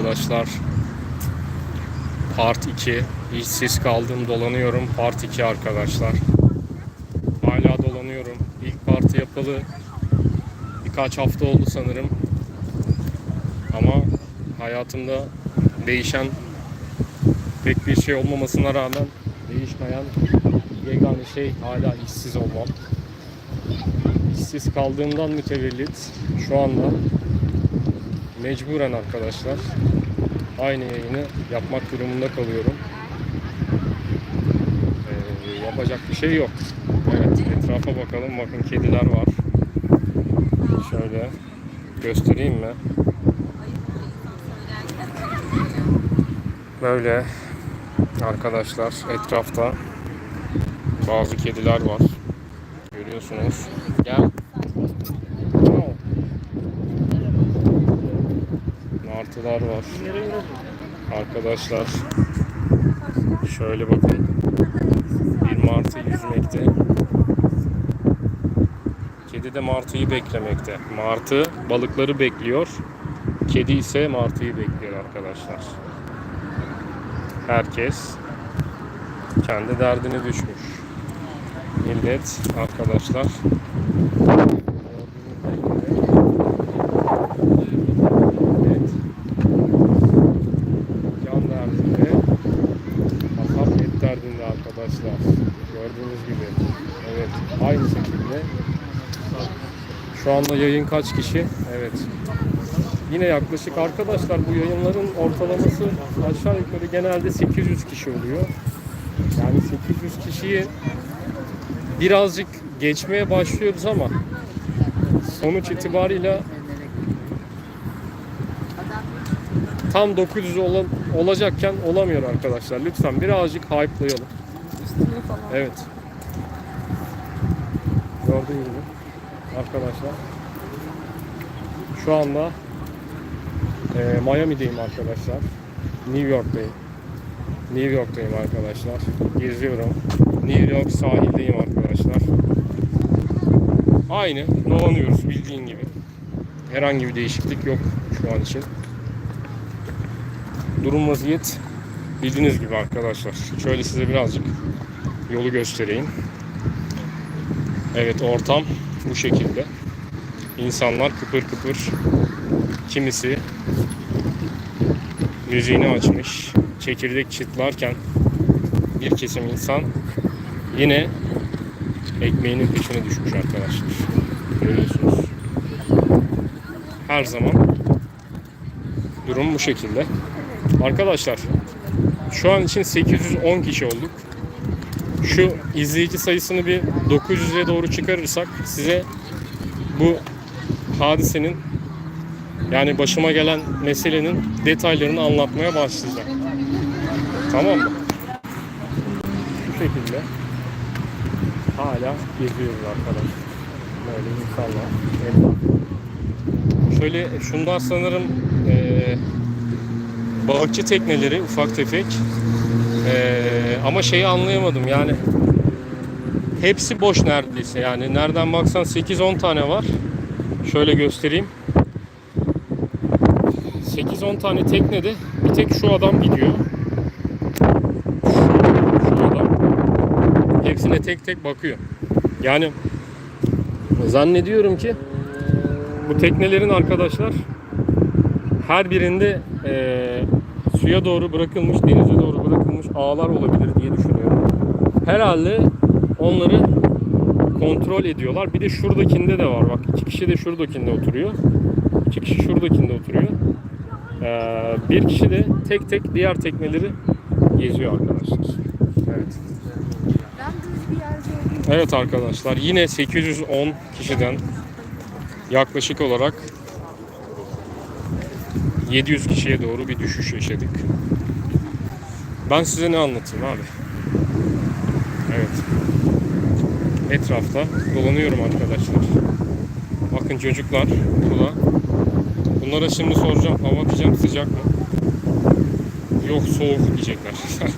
arkadaşlar. Part 2. İşsiz kaldım dolanıyorum. Part 2 arkadaşlar. Hala dolanıyorum. İlk partı yapalı birkaç hafta oldu sanırım. Ama hayatımda değişen pek bir şey olmamasına rağmen değişmeyen yegane şey hala işsiz olmam. İşsiz kaldığımdan mütevellit şu anda mecburen arkadaşlar aynı yayını yapmak durumunda kalıyorum. Ee, yapacak bir şey yok. Evet etrafa bakalım bakın kediler var. Şöyle göstereyim mi? Böyle arkadaşlar etrafta bazı kediler var. Görüyorsunuz. Gel. Martılar var. Arkadaşlar şöyle bakın. Bir martı yüzmekte. Kedi de martıyı beklemekte. Martı balıkları bekliyor. Kedi ise martıyı bekliyor arkadaşlar. Herkes kendi derdine düşmüş. Millet arkadaşlar millet can derdinde hasat et derdinde arkadaşlar. Gördüğünüz gibi. Evet. Aynı şekilde. Şu anda yayın kaç kişi? Evet. Yine yaklaşık arkadaşlar bu yayınların ortalaması aşağı yukarı genelde 800 kişi oluyor. Yani 800 kişiyi birazcık geçmeye başlıyoruz ama sonuç itibariyle tam 900 olan, olacakken olamıyor arkadaşlar. Lütfen birazcık hype'layalım. Evet. Gördüğünüz gibi arkadaşlar. Şu anda e, Miami'deyim arkadaşlar. New York'tayım. New York'tayım arkadaşlar. Geziyorum. New York sahildeyim arkadaşlar. Aynı dolanıyoruz bildiğin gibi. Herhangi bir değişiklik yok şu an için. Durum vaziyet bildiğiniz gibi arkadaşlar. Şöyle size birazcık yolu göstereyim. Evet ortam bu şekilde. İnsanlar kıpır kıpır kimisi müziğini açmış, çekirdek çıtlarken bir kesim insan yine ekmeğinin peşine düşmüş arkadaşlar. Görüyorsunuz. Her zaman durum bu şekilde. Arkadaşlar şu an için 810 kişi olduk. Şu izleyici sayısını bir 900'e doğru çıkarırsak size bu hadisenin yani başıma gelen meselenin detaylarını anlatmaya başlayacağım. Tamam mı? Şu şekilde hala geziyoruz arkadaşlar. Böyle insanlar. etraf. Şöyle şundan sanırım eee balıkçı tekneleri ufak tefek. Eee, ama şeyi anlayamadım yani hepsi boş neredeyse yani nereden baksan 8-10 tane var. Şöyle göstereyim. 8-10 tane teknede bir tek şu adam gidiyor. Şu, adam hepsine tek tek bakıyor. Yani zannediyorum ki bu teknelerin arkadaşlar her birinde eee, suya doğru bırakılmış, denize doğru bırakılmış ağlar olabilir diye düşünüyorum. Herhalde onları kontrol ediyorlar. Bir de şuradakinde de var. Bak iki kişi de şuradakinde oturuyor. İki kişi şuradakinde oturuyor. Ee, bir kişi de tek tek diğer tekneleri geziyor arkadaşlar. Evet. Evet arkadaşlar yine 810 kişiden yaklaşık olarak 700 kişiye doğru bir düşüş yaşadık. Ben size ne anlatayım abi? Evet. Etrafta dolanıyorum arkadaşlar. Bakın çocuklar burada. Bunlara şimdi soracağım hava diyeceğim sıcak mı? Yok soğuk diyecekler.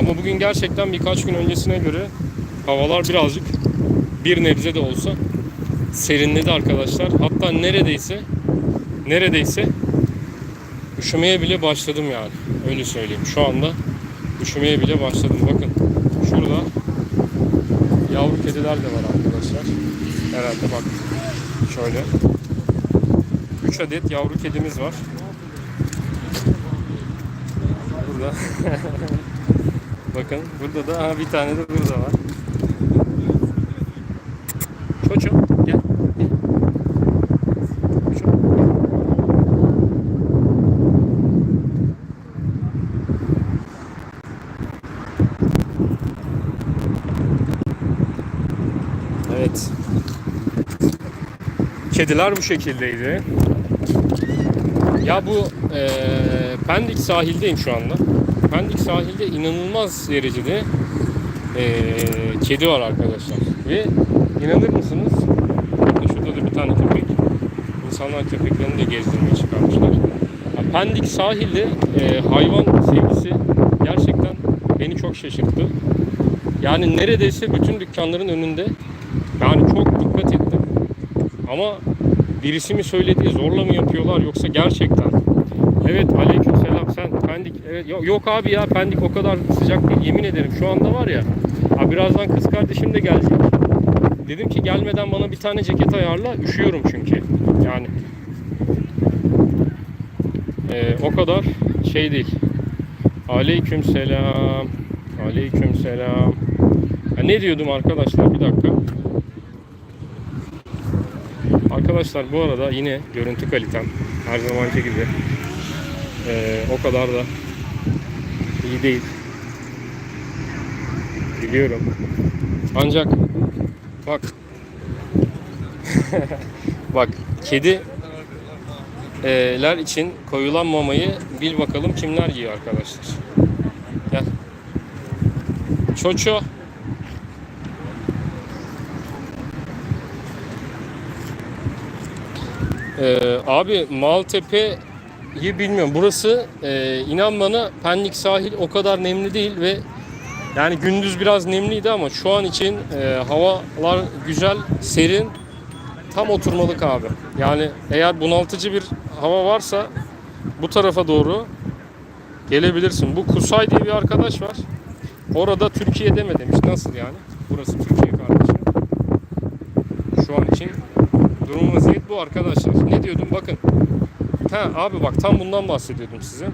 Ama bugün gerçekten birkaç gün öncesine göre havalar birazcık bir nebze de olsa serinledi arkadaşlar. Hatta neredeyse neredeyse üşümeye bile başladım yani. Öyle söyleyeyim. Şu anda üşümeye bile başladım. Bakın şurada yavru kediler de var arkadaşlar. Herhalde bak şöyle. 3 adet yavru kedimiz var. Burada. Bakın burada da bir tane de burada var. Çocuğum gel. gel. Çocuğum. Evet. Kediler bu şekildeydi. Ya bu eee, Pendik sahildeyim şu anda. Pendik sahilde inanılmaz derecede eee, kedi var arkadaşlar. Ve inanır mısınız? Şurada da bir tane köpek. İnsanlar köpeklerini de gezdirmeye çıkarmışlar. Pendik sahilde eee, hayvan sevgisi gerçekten beni çok şaşırttı. Yani neredeyse bütün dükkanların önünde yani çok dikkat ettim. Ama birisi mi söyledi, zorla mı yapıyorlar yoksa gerçekten? Evet aleykümselam sen Pendik evet, yok, yok abi ya Pendik o kadar sıcak değil yemin ederim şu anda var ya ha, birazdan kız kardeşim de gelecek. Dedim ki gelmeden bana bir tane ceket ayarla üşüyorum çünkü yani Ee, o kadar şey değil. Aleykümselam. Aleykümselam. Ya ne diyordum arkadaşlar bir dakika. Arkadaşlar bu arada yine görüntü kalitem her zamanki gibi eee, o kadar da iyi değil. Biliyorum. Ancak bak bak kedi eee, ler için koyulan mamayı bil bakalım kimler yiyor arkadaşlar. Gel. Çoço. Ee, abi Maltepe'yi bilmiyorum. Burası e, inan bana Pendik sahil o kadar nemli değil ve yani gündüz biraz nemliydi ama şu an için e, havalar güzel, serin, tam oturmalık abi. Yani eğer bunaltıcı bir hava varsa bu tarafa doğru gelebilirsin. Bu Kusay diye bir arkadaş var. Orada Türkiye deme demiş. Nasıl yani? Burası Türkiye kardeşim. Şu an için durum vaziyet bu arkadaşlar. Ne diyordum bakın. Ha abi bak tam bundan bahsediyordum size.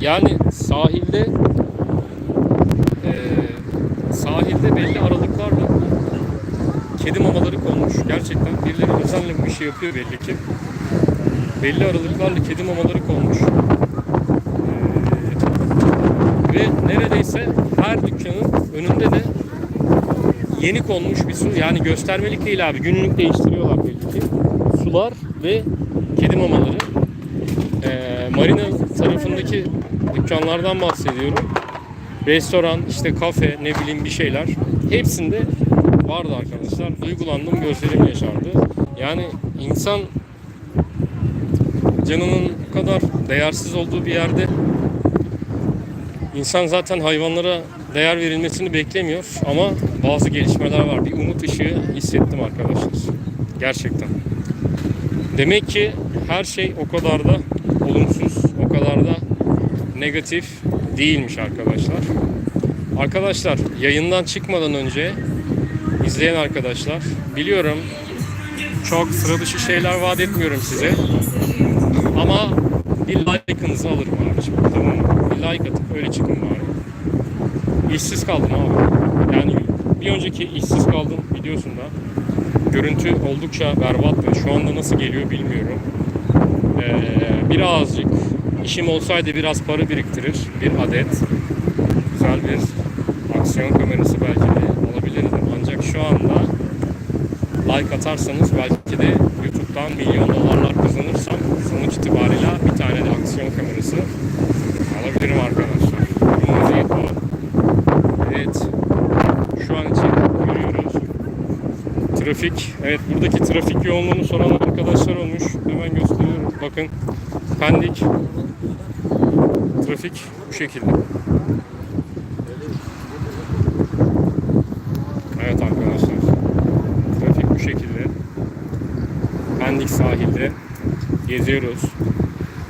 Yani sahilde eee, sahilde belli aralıklarla kedi mamaları konmuş. Gerçekten birileri özenle bu işi yapıyor belli ki. Belli aralıklarla kedi mamaları konmuş. Ve neredeyse her dükkanın önünde de yeni konmuş bir su. Yani göstermelik değil abi. Günlük ki. Sular ve kedi mamaları. Ee, marina tarafındaki dükkanlardan bahsediyorum. Restoran, işte kafe, ne bileyim bir şeyler. Hepsinde vardı arkadaşlar. Duygulandım, gözlerim yaşardı. Yani insan canının bu kadar değersiz olduğu bir yerde İnsan zaten hayvanlara değer verilmesini beklemiyor ama bazı gelişmeler var. Bir umut ışığı hissettim arkadaşlar. Gerçekten. Demek ki her şey o kadar da olumsuz, o kadar da negatif değilmiş arkadaşlar. Arkadaşlar yayından çıkmadan önce izleyen arkadaşlar biliyorum çok sıra dışı şeyler vaat etmiyorum size. Ama bir like'ınızı alırım abicim. Tamam? Bir like atıp öyle çıkın bari. İşsiz kaldım abi. Yani bir önceki işsiz kaldım videosunda görüntü oldukça berbattı. Şu anda nasıl geliyor bilmiyorum. Ee, birazcık işim olsaydı biraz para biriktirir. Bir adet güzel bir aksiyon kamerası belki de alabilirdim. Ancak şu anda like atarsanız belki de YouTube'dan milyon dolarlar kazanırsam sonuç itibariyle bir tane de aksiyon kamerası alabilirim arkadaşlar. Durum vaziyet bu. Evet. Şu an için yürüyoruz. Trafik. Evet buradaki trafik yoğunluğunu soran arkadaşlar olmuş. Hemen gösteriyorum. Bakın. Pendik. Trafik bu şekilde. Evet arkadaşlar. Trafik bu şekilde. Pendik sahilde geziyoruz.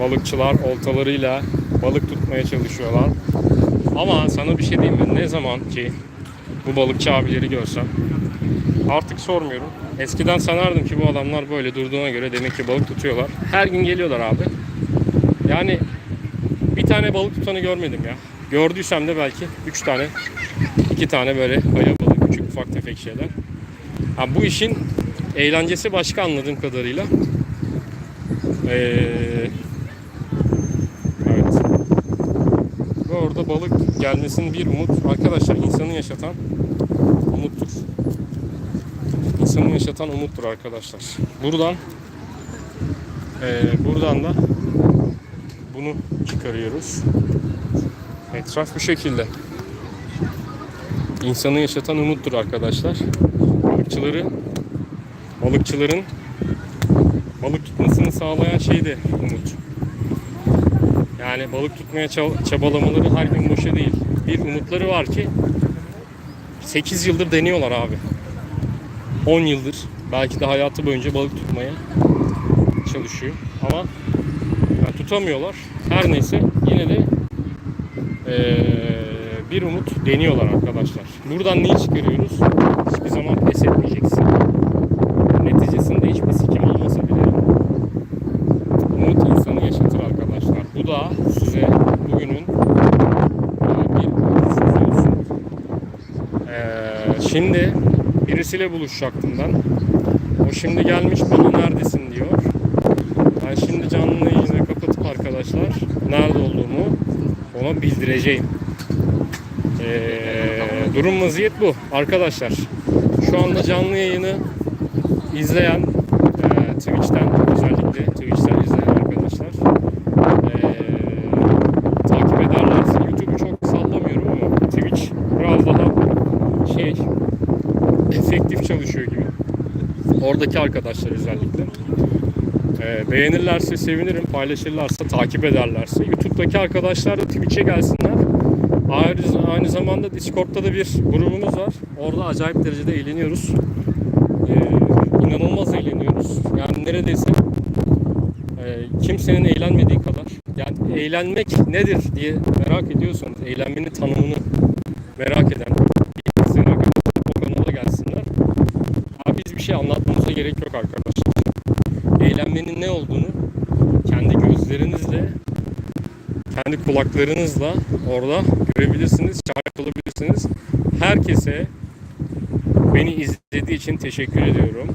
balıkçılar oltalarıyla balık tutmaya çalışıyorlar. Ama sana bir şey diyeyim mi? Ne zaman ki bu balıkçı abileri görsem artık sormuyorum. Eskiden sanardım ki bu adamlar böyle durduğuna göre demek ki balık tutuyorlar. Her gün geliyorlar abi. Yani bir tane balık tutanı görmedim ya. Gördüysem de belki 3 tane, 2 tane böyle balık, küçük ufak tefek şeyler. Ha, bu işin eğlencesi başka anladığım kadarıyla. Ee, evet. Ve orada balık gelmesinin bir umut. Arkadaşlar insanı yaşatan umuttur. İnsanı yaşatan umuttur arkadaşlar. Buradan ee, buradan da bunu çıkarıyoruz. Etraf bu şekilde. İnsanı yaşatan umuttur arkadaşlar. Balıkçıları balıkçıların balık tutmasını sağlayan şey de umut. Yani balık tutmaya ça- çabalamaları her gün boşa değil. Bir umutları var ki 8 yıldır deniyorlar abi. 10 yıldır belki de hayatı boyunca balık tutmaya çalışıyor ama yani tutamıyorlar. Her neyse yine de eee, bir umut deniyorlar arkadaşlar. Buradan neyi çıkarıyoruz? Hiçbir zaman pes etmeyeceksin. Neticesinde hiçbir sikim olmasa bile umut insanı yaşatır arkadaşlar. Bu da size bugünün bir olsun. Eee, şimdi birisiyle buluşacaktım ben. O şimdi gelmiş bana neredesin diyor. Ben şimdi canlı yayını kapatıp arkadaşlar nerede olduğumu ona bildireceğim. Ee, durum vaziyet bu arkadaşlar. Şu anda canlı yayını izleyen e, Twitch'ten özellikle Twitch'ten izleyen arkadaşlar e, takip ederlerse YouTube'u çok sallamıyorum ama Twitch biraz daha şey efektif çalışıyor gibi. Oradaki arkadaşlar özellikle. Ee, beğenirlerse sevinirim, paylaşırlarsa, takip ederlerse. YouTube'daki arkadaşlar da Twitch'e gelsinler. Ayrıca, aynı zamanda Discord'da da bir grubumuz var. Orada acayip derecede eğleniyoruz. Ee, inanılmaz eğleniyoruz. Yani neredeyse e, kimsenin eğlenmediği kadar. Yani eğlenmek nedir diye merak ediyorsanız, eğlenmenin tanımını merak eden bilgisayar arkadaşlar o kanala gelsinler. Abi biz bir şey anlatmamıza gerek yok arkadaşlar. Eğlenmenin ne olduğunu kendi gözlerinizle, kendi kulaklarınızla orada görebilirsiniz, şahit olabilirsiniz. Herkese beni izlediği için teşekkür ediyorum.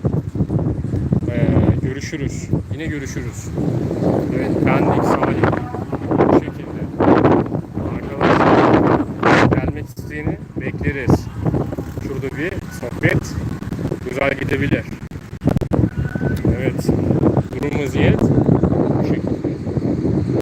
Ee, görüşürüz. Yine görüşürüz. Evet, bendik Salih. Bu şekilde. Arkadaşlar gelmek isteyeni bekleriz. Şurada bir sohbet güzel gidebilir.